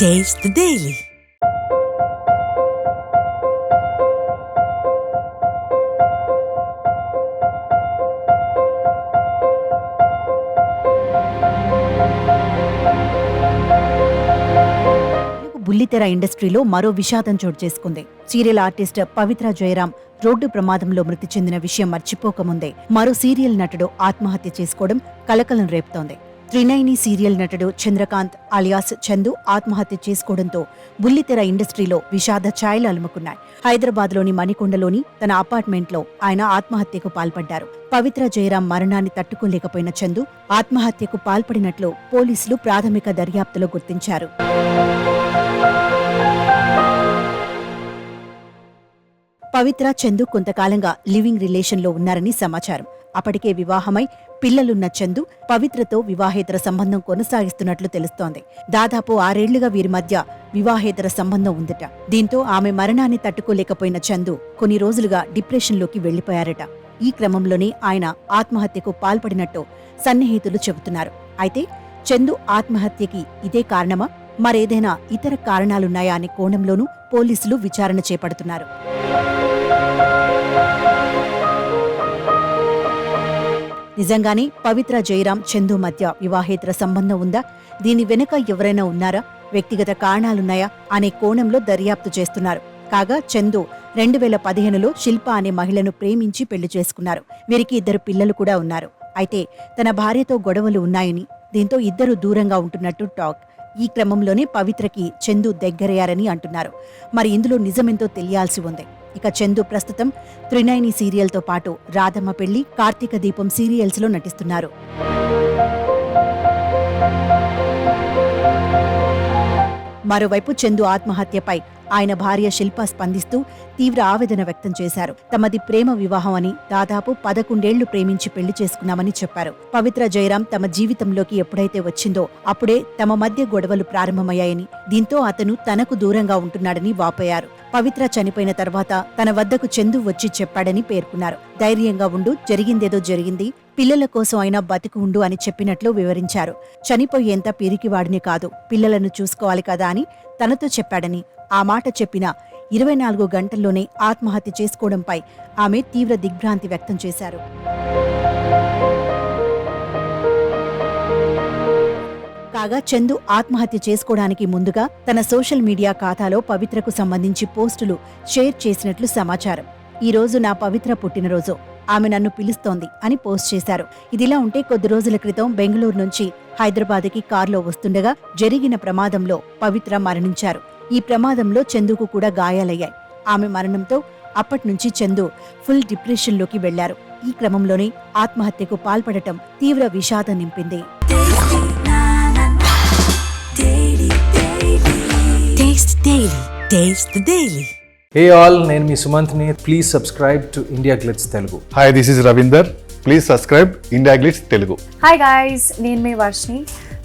Taste the Daily. బుల్లితెర ఇండస్ట్రీలో మరో విషాదం చోటు చేసుకుంది serial artist Pavithra Jayaram road ప్రమాదంలో మృతి చెందిన విషయం మర్చిపోకముందే మరో సీరియల్ నటుడు ఆత్మహత్య చేసుకోవడం కలకలం రేపుతోంది త్రినైని సీరియల్ నటుడు చంద్రకాంత్ అలియాస్ చందు ఆత్మహత్య చేసుకోవడంతో బుల్లితెర ఇండస్ట్రీలో విషాద ఛాయలు అలుముకున్నాయి. హైదరాబాద్లోని మణికొండలోని తన అపార్ట్మెంట్లో ఆయన ఆత్మహత్యకు పాల్పడ్డారు. పవిత్ర జయరాం మరణాన్ని తట్టుకోలేకపోయిన చందు ఆత్మహత్యకు పాల్పడినట్లు పోలీసులు ప్రాథమిక దర్యాప్తులో గుర్తించారు. పవిత్ర చందు కొంతకాలంగా లివింగ్ రిలేషన్లో ఉన్నారని సమాచారం. అప్పటికే వివాహమై పిల్లలున్న చందు పవిత్రతో వివాహేతర సంబంధం కొనసాగిస్తున్నట్లు తెలుస్తోంది. దాదాపు ఆరేళ్ళుగా వీరి మధ్య వివాహేతర సంబంధం ఉందట. దీంతో ఆమె మరణాన్ని తట్టుకోలేకపోయిన చందు కొన్ని రోజులుగా డిప్రెషన్లోకి వెళ్ళిపోయారట ఈ క్రమంలోనే ఆయన ఆత్మహత్యకు పాల్పడినట్టు సన్నిహితులు చెబుతున్నారు. అయితే చందు ఆత్మహత్యకి ఇదే కారణమా? మరేదైనా ఇతర కారణాలున్నాయా అనే కోణంలోనూ పోలీసులు విచారణ చేపడుతున్నారు. నిజంగానే పవిత్ర జయరాం చందు మధ్య వివాహేతర సంబంధం ఉందా? దీని వెనుక ఎవరైనా ఉన్నారా? వ్యక్తిగత కారణాలున్నాయా? అనే కోణంలో దర్యాప్తు చేస్తున్నారు. కాగా చందు రెండు వేల పదిహేనులో శిల్ప అనే మహిళను ప్రేమించి పెళ్ళి చేసుకున్నారు. వీరికి ఇద్దరు పిల్లలు కూడా ఉన్నారు. అయితే తన భార్యతో గొడవలు ఉన్నాయని దీంతో ఇద్దరు దూరంగా ఉంటున్నట్టు టాక్. ఈ క్రమంలోనే పవిత్రకి చందు దగ్గరయ్యారని అంటున్నారు. మరి ఇందులో నిజమెంతో తెలియాల్సి ఉంది. ఇక చందు ప్రస్తుతం త్రినైని సీరియల్తో పాటు రాధమ్మ పెళ్ళి కార్తీక దీపం సీరియల్స్లో నటిస్తున్నారు. మరోవైపు చందు ఆత్మహత్యపై ఆయన భార్య శిల్ప స్పందిస్తూ తీవ్ర ఆవేదన వ్యక్తం చేశారు. తమది ప్రేమ వివాహం అని దాదాపు పదకొండేళ్ళు ప్రేమించి పెళ్ళి చేసుకున్నామని చెప్పారు. పవిత్ర జయరాం తమ జీవితంలోకి ఎప్పుడైతే వచ్చిందో అప్పుడే తమ మధ్య గొడవలు ప్రారంభమయ్యాయని దీంతో అతను తనకు దూరంగా ఉంటున్నాడని వాపోయారు. పవిత్ర చనిపోయిన తర్వాత తన వద్దకు చందు వచ్చి చెప్పాడని పేర్కొన్నారు. ధైర్యంగా ఉండు జరిగిందేదో జరిగింది పిల్లల కోసం అయినా బతికి ఉండు అని చెప్పినట్లు వివరించారు. చనిపోయేంత పిరికివాడిని కాదు పిల్లలను చూసుకోవాలి కదా అని తనతో చెప్పాడని ఆ మాట చెప్పిన ఇరవై నాలుగు గంటల్లోనే ఆత్మహత్య చేసుకోవడంపై ఆమె తీవ్ర దిగ్భ్రాంతి వ్యక్తం చేశారు. కాగా చందు ఆత్మహత్య చేసుకోవడానికి ముందుగా తన సోషల్ మీడియా ఖాతాలో పవిత్రకు సంబంధించి పోస్టులు షేర్ చేసినట్లు సమాచారం. ఈ రోజు నా పవిత్ర పుట్టినరోజు. ఆమె నన్ను పిలుస్తోంది అని పోస్ట్ చేశారు. ఇదిలా ఉంటే కొద్ది రోజుల క్రితం బెంగళూరు నుంచి హైదరాబాద్కి కారులో వస్తుండగా జరిగిన ప్రమాదంలో పవిత్ర మరణించారు. ఈ ప్రమాదంలో చందుకు కూడా గాయాలయ్యాయి. ఆమె మరణంతో అప్పట్నుంచి చందు ఫుల్ డిప్రెషన్లోకి వెళ్ళారు. ఈ క్రమంలోనే ఆత్మహత్యకు పాల్పడటం తీవ్ర విషాదం నింపింది. హే ఆల్ నేను మీ సుమంత్ని. Please subscribe to India Glitz Telugu hi this is Ravinder please subscribe India Glitz Telugu hi guys నేను మీ Varshini